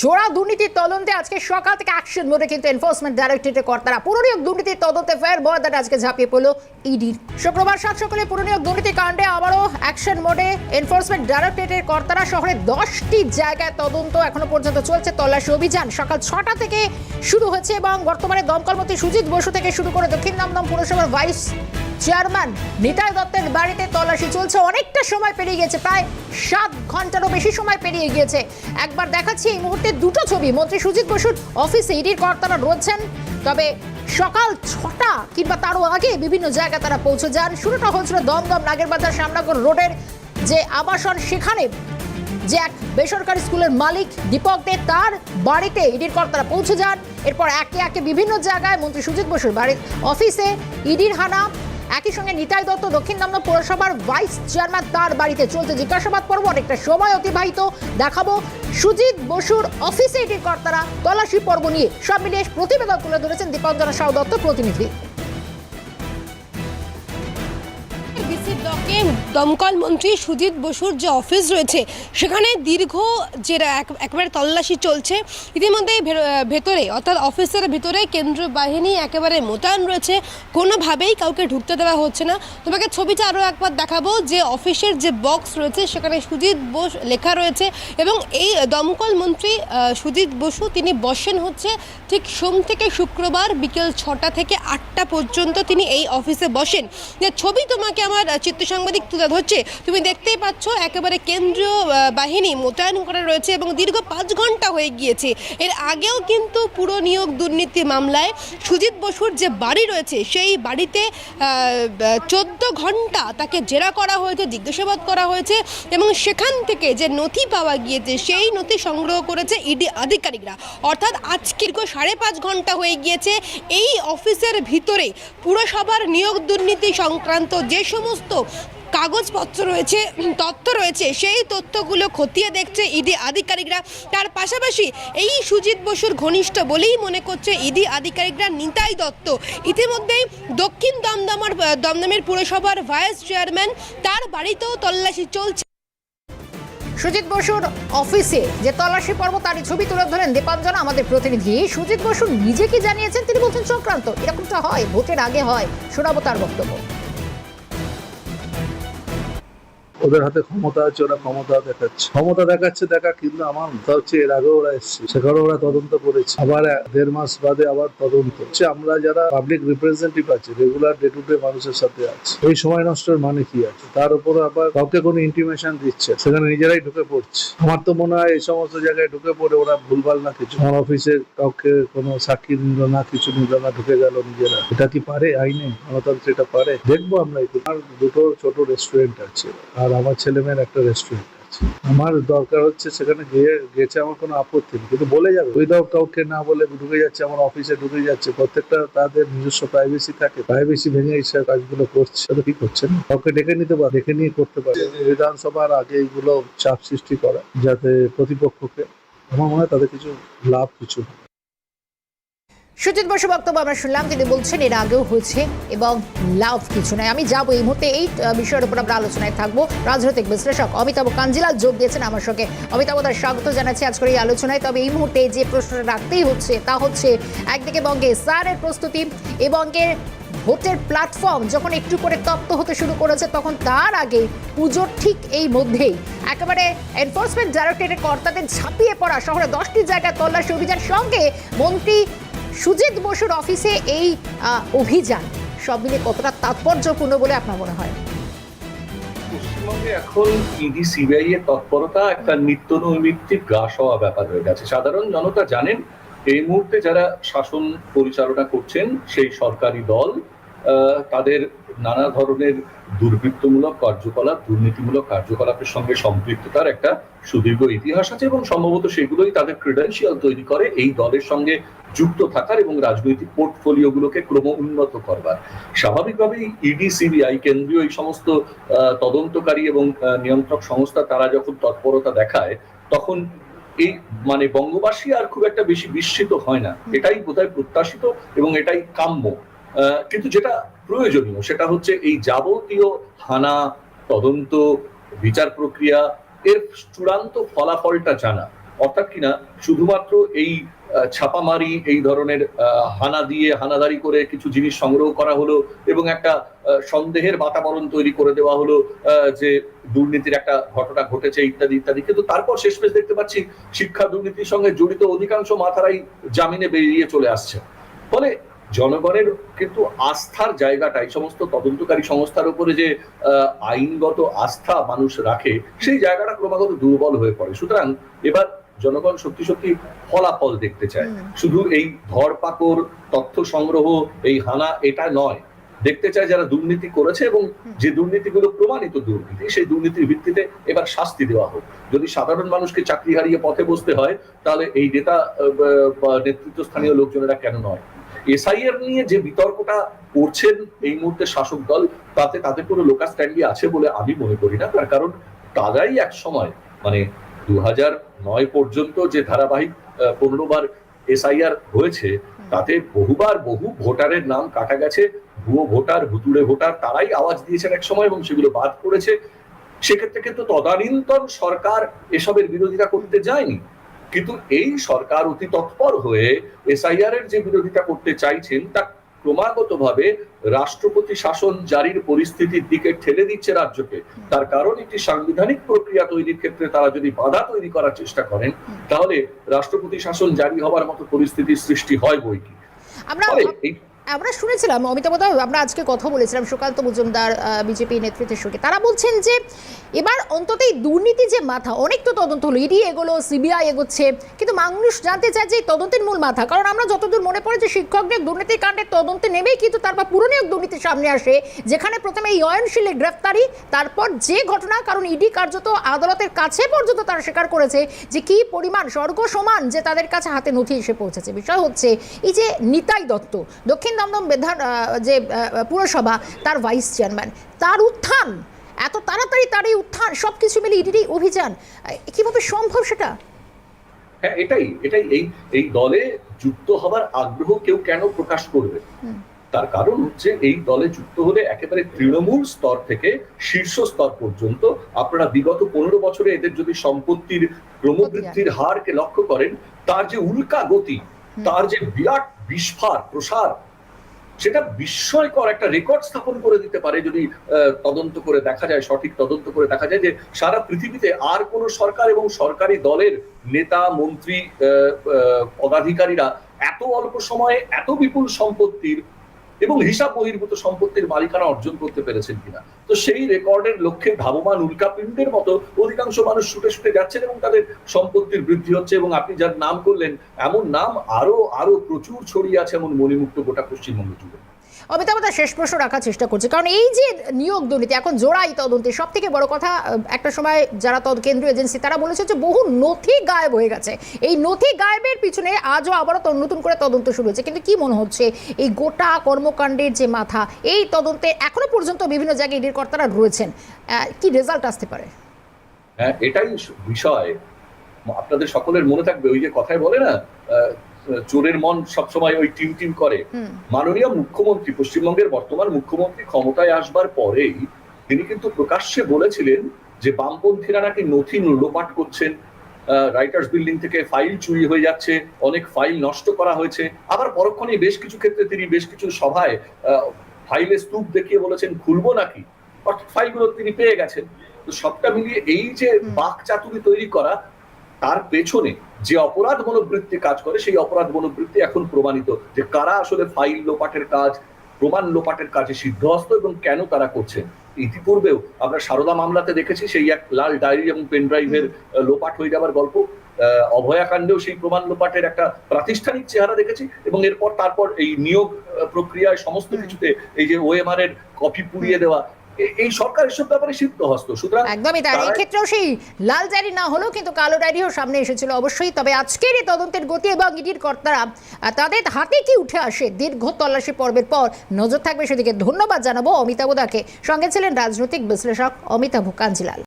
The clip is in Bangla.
জোড়া দুর্নীতির তদন্তে আজকে সকাল থেকে অ্যাকশন মোডে কিন্তু এনফোর্সমেন্ট ডাইরেক্টরেটের কর্তারা পুরনিয়োগ দুর্নীতির তদন্তে ফের বয়াদার আজকে ঝাঁপিয়ে পড়ল ইডির শুক্রবার সাত সকালে পুরনিয়োগ দুর্নীতি কাণ্ডে আবারও অ্যাকশন মোডে এনফোর্সমেন্ট ডাইরেক্টরেটের কর্তারা শহরে দশটি জায়গায় তদন্ত এখনও পর্যন্ত চলছে, তল্লাশি অভিযান সকাল ছটা থেকে শুরু হয়েছে এবং বর্তমানে দমকলমন্ত্রী সুজিত বসু থেকে শুরু করে দক্ষিণ দমদম পুরসভার ভাইস চেয়ারম্যান নিতাই দত্তের বাড়িতে তল্লাশি চলছে। অনেকটা সময় পেরিয়ে গেছে, প্রায় সাত ঘন্টারও বেশি সময় পেরিয়ে গিয়েছে। একবার দেখাচ্ছি এই মুহূর্তে দুটো ছবি। মন্ত্রী সুজিত বসুর অফিসে ইডির কর্তারা রয়েছেন। তবে সকাল ছটা কিংবা তারও আগে বিভিন্ন জায়গায় তারা পৌঁছে যান। শুরুটা হয়েছিল দমদম নাগেরবাজার শ্যামনগর রোডের যে আবাসন, সেখানে যে এক বেসরকারি স্কুলের মালিক দীপক দে, তার বাড়িতে ইডির কর্তারা পৌঁছে যান। এরপর একে একে বিভিন্ন জায়গায় মন্ত্রী সুজিত বসুর বাড়ির অফিসে ইডির হানা একই সঙ্গে নিতাই দত্ত দক্ষিণ পৌরসভার ভাইস চেয়ারম্যান তার বাড়িতে চলছে জিজ্ঞাসাবাদ পর্ব। অনেকটা সময় অতিবাহিত। দেখাবো সুজিত বসুর অফিসে এটির কর্তারা। তল্লাশি পর্ব নিয়ে সব মিলিয়ে প্রতিবেদন তুলে ধরেছেন দীপাঞ্জনা সাউ দত্ত প্রতিনিধি। ব্লকে দমকল মন্ত্রী সুজিত বসুর যে অফিস রয়েছে, সেখানে দীর্ঘ যে এক- একেবারে তল্লাশি চলছে। ইতিমধ্যে ভে- ভেতরে, অর্থাৎ অফিসের ভিতরে কেন্দ্রীয় বাহিনী একেবারে মোতায়েন রয়েছে। কোনোভাবেই কাউকে ঢুকতে দেওয়া হচ্ছে না। তোমাকে ছবিটা আরও একবার দেখাবো, যে অফিসের যে বক্স রয়েছে, সেখানে সুজিত বোস লেখা রয়েছে এবং এই দমকল মন্ত্রী সুজিত বসু তিনি বসেন হচ্ছে ঠিক সোম থেকে শুক্রবার বিকেল ছটা থেকে আটটা পর্যন্ত তিনি এই অফিসে বসেন। যে ছবি তোমাকে আমার চিত্র সাংবাদিক তুলে ধরছে। তুমি দেখতেই পাচ্ছ, একেবারে কেন্দ্রীয় বাহিনী মোতায়েন করা রয়েছে এবং দীর্ঘ পাঁচ ঘণ্টা হয়ে গিয়েছে। এর আগেও কিন্তু পুরো নিয়োগ দুর্নীতি মামলায় সুজিত বসুর যে বাড়ি রয়েছে, সেই বাড়িতে চোদ্দ ঘণ্টা তাকে জেরা করা হয়েছে, জিজ্ঞাসাবাদ করা হয়েছে এবং সেখান থেকে যে নথি পাওয়া গিয়েছে, সেই নথি সংগ্রহ করেছে ইডি আধিকারিকরা। অর্থাৎ আজকে দীর্ঘ সাড়ে পাঁচ ঘণ্টা হয়ে গিয়েছে। এই অফিসের ভিতরে পুরসভার নিয়োগ দুর্নীতি সংক্রান্ত যে সমস্ত কাগজপত্র রয়েছে, তথ্য রয়েছে, সেই তথ্যগুলো খতিয়ে দেখছে ইডি আধিকারিকরা। তার পাশাপাশি এই সুজিত বসুর ঘনিষ্ঠ বলেই মনে করছে ইডি আধিকারিকরা নিতাই দত্ত। ইতিমধ্যেই দক্ষিণ দমদমার দমদমের পুরসভার ভাইস চেয়ারম্যান, তার বাড়িতেও তল্লাশি চলছে। সুজিত বসুর অফিসে যে তল্লাশি পর্ব, তারই ছবি তুলে ধরেন দীপাঞ্জনা, আমাদের প্রতিনিধি। সুজিত বসু নিজে কি জানিয়েছেন? তিনি বলছেন, চক্রান্ত। এরকমটা হয়, ভোটের আগে হয়। শোনাবো তার বক্তব্য। ওদের হাতে ক্ষমতা আছে, ওরা ক্ষমতা দেখাচ্ছে। ক্ষমতা দেখাচ্ছে, দেখা, কিন্তু আমার কথা হচ্ছে, এর আগে ওরা এসছে। সেখানে ওরা তদন্ত করেছে। আবার দেড় মাস বাদে আবার তদন্ত হচ্ছে। আমরা যারা পাবলিক রিপ্রেজেন্টেটিভ আছে রেগুলার ডে টু ডে মানুষের সাথে আছে, এই সময় নষ্টের মানে কি আছে? তার উপর আবার কাউকে কোনো ইন্টিমেশন দিচ্ছে সেখানে নিজেরাই ঢুকে পড়ছে। আমার তো মনে হয় এই সমস্ত জায়গায় ঢুকে পড়ে ওরা ভুলভাল না কিছু। আমার অফিসে কাউকে কোনো সাক্ষী নিল না, কিছু নিল না, ঢুকে গেল নিজেরা। এটা কি পারে? আইনে গণতন্ত্র এটা পারে? দেখব আমরা দুটো ছোট রেস্টুরেন্ট আছে। আর আমার ছেলে মেয়ের একটা রেস্টুরেন্ট আছে। আমার দরকার হচ্ছে সেখানে গিয়ে, গেছে আমার কোনো আপত্তি নেই, কিন্তু বলে যাবে। উইদাউট কাউকে না বলে ঢুকে যাচ্ছে, আমার অফিসে ঢুকে যাচ্ছে, প্রত্যেকটা তাদের নিজস্ব প্রাইভেসি থাকে। প্রাইভেসি ভেঙে এই সব কাজগুলো করছে তো কি করছে না? কাউকে ডেকে নিতে পারে, ডেকে নিয়ে করতে পারে। বিধানসভার আগে এইগুলো চাপ সৃষ্টি করা, যাতে প্রতিপক্ষকে। আমার মনে হয় তাদের কিছু লাভ কিছু হয়। সুজিত বসু বক্তব্য আমরা শুনলাম, তিনি বলছেন এর আগেও হয়েছে এবং লাভ কিছু নয়। আমি যাব এই মুহূর্তে, এই বিষয়ের উপর আমরা আলোচনায় থাকব। রাজনৈতিক বিশ্লেষক অমিতাভ কাঞ্জিলাল যোগ দিয়েছেন আমার সঙ্গে। অমিতাভ, তার স্বাগত জানাচ্ছি আজকের এই আলোচনায়। তবে এই মুহূর্তে যে প্রশ্নটা রাখতেই হচ্ছে, তা হচ্ছে একদিকে বঙ্গে সারের প্রস্তুতি, এ বঙ্গের ভোটের প্ল্যাটফর্ম যখন একটু করে তপ্ত হতে শুরু করেছে, তখন তার আগে পুজোর ঠিক এই মধ্যেই একেবারে এনফোর্সমেন্ট ডাইরেক্টরেটের কর্তাদের ঝাঁপিয়ে পড়া, শহরে দশটি জায়গায় তল্লাশি অভিযান, সঙ্গে মন্ত্রী সুজিত বসুর অফিসে এই অভিযান। সব মিলে কতটা তাৎপর্যপূর্ণ বলে আপনার মনে হয়? পশ্চিমবঙ্গে এখন ইডি, সিবিআই এর তৎপরতা একটা নিত্য নৈমিত্তিক গ্রাস হওয়া ব্যাপার হয়ে গেছে। সাধারণ জনতা জানেন, এই মুহূর্তে যারা শাসন পরিচালনা করছেন, সেই সরকারি দল তাদের নানা ধরনের দুর্বৃত্তমূলক কার্যকলাপ, দুর্নীতিমূলক কার্যকলাপের সঙ্গে সম্পৃক্ততার একটা সুদীর্ঘ ইতিহাস আছে এবং সম্ভবত সেগুলোই তাদের ক্রেডেন্সিয়াল তৈরি করে এই দলের সঙ্গে যুক্ত থাকার এবং রাজনৈতিক পোর্টফোলিও গুলোকে ক্রম উন্নত করবার। স্বাভাবিকভাবেই ইডি, সিবিআই কেন্দ্রীয় এই সমস্ত তদন্তকারী এবং নিয়ন্ত্রক সংস্থা তারা যখন তৎপরতা দেখায়, তখন এই মানে বঙ্গবাসী আর খুব একটা বেশি বিস্মিত হয় না। এটাই বোধহয় প্রত্যাশিত এবং এটাই কাম্য। কিন্তু যেটা প্রয়োজনীয় সেটা হচ্ছে এই যাবতীয় হানা, তদন্ত, বিচার প্রক্রিয়া, এর চূড়ান্ত ফলাফলটা জানা। অর্থাৎ কিনা শুধুমাত্র এই ছাপামারি, এই ধরনের হানা দিয়ে হানাদারি করে কিছু জিনিস সংগ্রহ করা হলো এবং একটা সন্দেহের বাতাবরণ তৈরি করে দেওয়া হলো যে দুর্নীতির একটা ঘটনা ঘটেছে ইত্যাদি ইত্যাদি। কিন্তু তারপর শেষমেশ দেখতে পাচ্ছি শিক্ষা দুর্নীতির সঙ্গে জড়িত অধিকাংশ মাথারাই জামিনে বেরিয়ে চলে আসছে। ফলে জনগণের কিন্তু আস্থার জায়গাটা এই সমস্ত তদন্তকারী সংস্থার উপরে যে আহ, আইনগত আস্থা মানুষ রাখে সেই জায়গাটা ক্রমাগত দুর্বল হয়ে পড়ে। সুতরাং এবার জনগণ সত্যি সত্যি ফলাফল দেখতে চায়। শুধু এই ধরপাকড় তথ্য সংগ্রহ এই হানা এটা নয়। দেখতে চায় যারা দুর্নীতি করেছে এবং যে দুর্নীতিগুলো প্রমাণিত দুর্নীতি সেই দুর্নীতির ভিত্তিতে এবার শাস্তি দেওয়া হোক। যদি সাধারণ মানুষকে চাকরি হারিয়ে পথে বসতে হয় তাহলে এই নেতা নেতৃত্ব স্থানীয় লোকজনেরা কেন নয়? এসআইআর নিয়ে যে বিতর্কটা করছেন এই মুহূর্তে শাসক দল, তাতে তাদের কোনো লোকাল স্ট্যান্ডি আছে বলে আমি মনে করি না। তার কারণ তারাই এক সময় মানে দু নয় পর্যন্ত যে ধারাবাহিক পনেরো বার এসআইআর হয়েছে, তাতে বহুবার বহু ভোটারের নাম কাটা গেছে। ভুয়ো ভোটার, ভুতুড়ে ভোটার, তারাই আওয়াজ দিয়েছেন এক সময় এবং সেগুলো বাদ পড়েছে। সেক্ষেত্রে কিন্তু তদানীন্তন সরকার এসবের বিরোধিতা করতে যায়নি। কিন্তু এই সরকার অতি তৎপর হয়ে এসআইআর এর যে বিরোধিতা করতে চাইছেন তা ক্রমাগতভাবে রাষ্ট্রপতি শাসন জারির পরিস্থিতির দিকে ঠেলে দিচ্ছে রাজ্যকে। তার কারণ একটি সাংবিধানিক প্রক্রিয়া তৈরির ক্ষেত্রে তারা যদি বাধা তৈরি করার চেষ্টা করেন তাহলে রাষ্ট্রপতি শাসন জারি হওয়ার মতো পরিস্থিতির সৃষ্টি হয় বই কি আমরা আমরা শুনেছিলাম, অমিতাভ দা আমরা আজকে কথা বলেছিলাম সুকান্ত মজুমদার বিজেপি নেতৃত্বের সঙ্গে। তারা বলছেন যে, এবার অন্তত এই দুর্নীতি যে মাথা, অনেক তো তদন্ত হলো, ইডি এগোলো, সিবিআই এগোচ্ছে, কিন্তু মানুষ জানতে চায় যে তদন্তের মূল মাথা, কারণ আমরা যতদূর মনে পড়ে যে শিক্ষকদের দুর্নীতির কাণ্ডের তদন্তে নেমেই কিন্তু তারপর পুরনিয়োগ দুর্নীতি সামনে আসে, যেখানে প্রথমে এই অয়নশীলের গ্রেফতারি, তারপর যে ঘটনা, কারণ ইডি কার্যত আদালতের কাছে পর্যন্ত তারা স্বীকার করেছে যে কি পরিমাণ, স্বর্গ সমান যে তাদের কাছে হাতে নথি এসে পৌঁছেছে। বিষয় হচ্ছে, এই যে নিতাই দত্ত, দক্ষিণ দমদম বিধান যে পুরসভা তার ভাইস চেয়ারম্যান তার উত্থান এত তাড়াতাড়ি তার এই উত্থান সব কিছু মিলে ইডির অভিযান কীভাবে সম্ভব সেটা? হ্যাঁ এটাই এটাই এই এই দলে যুক্ত হবার আগ্রহ কেউ কেন প্রকাশ করবে? তার কারণ হচ্ছে এই দলে যুক্ত হলে একেবারে তৃণমূল স্তর থেকে শীর্ষ স্তর পর্যন্ত আপনারা বিগত পনেরো বছরে এদের যদি সম্পত্তির ক্রমবৃদ্ধির হারকে লক্ষ্য করেন তার যে উল্কা গতি তার যে বিরাট বিস্ফার প্রসার সেটা বিস্ময়কর একটা রেকর্ড স্থাপন করে দিতে পারে যদি তদন্ত করে দেখা যায়, সঠিক তদন্ত করে দেখা যায় যে সারা পৃথিবীতে আর কোন সরকার এবং সরকারি দলের নেতা, মন্ত্রী পদাধিকারীরা এত অল্প সময়ে এত বিপুল সম্পত্তির এবং হিসাব বহির্ভূত সম্পত্তির মালিকানা অর্জন করতে পেরেছেন কিনা। তো সেই রেকর্ডের লক্ষ্যে ধাবমান উল্কাপিণ্ডের মতো অধিকাংশ মানুষ ছুটে ছুটে যাচ্ছেন এবং তাদের সম্পত্তির বৃদ্ধি হচ্ছে এবং আপনি যার নাম করলেন, এমন নাম আরও আরও প্রচুর ছড়িয়ে আছে এমন মণিমুক্ত গোটা পশ্চিমবঙ্গ জুড়ে। অমিতাভ দা শেষ প্রশ্ন রাখার চেষ্টা করছি। কারণ এই যে নিয়োগ দুর্নীতি, এখন জোড়াই তদন্তে সব থেকে বড় কথা একটা সময় যারা তদ কেন্দ্রীয় এজেন্সি, তারা বলেছে যে বহু নথি গায়েব হয়ে গেছে। এই নথি গায়েবের পিছনে আজও আবারও নতুন করে তদন্ত শুরু হয়েছে। কিন্তু কি মনে হচ্ছে, এই গোটা কর্মকাণ্ডের যে মাথা, এই তদন্তে এখনও পর্যন্ত বিভিন্ন জায়গায় ইডির কর্তারা রয়েছেন। কি রেজাল্ট আসতে পারে? হ্যাঁ এটাই বিষয়। আপনাদের সকলের মনে থাকবে, ওই যে কথায় বলে না চোরের মন সবসময় ওই টিম টিম করে। মাননীয় মুখ্যমন্ত্রী পশ্চিমবঙ্গের বর্তমান মুখ্যমন্ত্রী ক্ষমতায় আসবার পরেই তিনি কিন্তু প্রকাশ্যে বলেছিলেন যে বামপন্থীরা নাকি নথি লোপাট করছেন রাইটার্স বিল্ডিং থেকে ফাইল চুরি হয়ে যাচ্ছে অনেক ফাইল নষ্ট করা হয়েছে। আবার পরক্ষণে বেশ কিছু ক্ষেত্রে তিনি বেশ কিছু সভায় ফাইলের স্তূপ দেখিয়ে বলেছেন খুলবো নাকি? অর্থাৎ ফাইলগুলো তিনি পেয়ে গেছেন। তো সবটা মিলিয়ে এই যে বাক চাতুরি তৈরি করা তার পেছনে যে অপরাধ মনোবৃত্তি কাজ করে সেই অপরাধ মনোবৃত্তি এখন প্রমাণিত যে কারা আসলে ফাইল লোপাটের কাজ প্রমাণ লোপাটের কাজে সিদ্ধহস্ত এবং কেন তারা করছেন। ইতিপূর্বেও আমরা সারদা মামলাতে দেখেছি সেই এক লাল ডায়েরি এবং পেন ড্রাইভের লোপাট হয়ে যাবার গল্প। আহ, অভয়াকাণ্ডেও সেই প্রমাণ লোপাটের একটা প্রাতিষ্ঠানিক চেহারা দেখেছি এবং এরপর তারপর এই নিয়োগ প্রক্রিয়ায় সমস্ত কিছুতে এই যে ওএমআর এর কপি পুড়িয়ে দেওয়া এই সরকার এসব ব্যাপারে সিদ্ধহস্ত। সুতরাং একদমই তাই। এই ক্ষেত্রেও সেই লাল ডায়েরি না হলেও কিন্তু কালো ডায়েরিও সামনে এসেছিল অবশ্যই। তবে আজকের এই তদন্তের গতি এবং ইডির কর্তারা তাদের হাতে কি উঠে আসে দীর্ঘ তল্লাশি পর্বের পর নজর থাকবে সেদিকে ধন্যবাদ জানাব অমিতাভ দাকে সঙ্গে ছিলেন রাজনৈতিক বিশ্লেষক অমিতাভ কাঞ্জিলাল।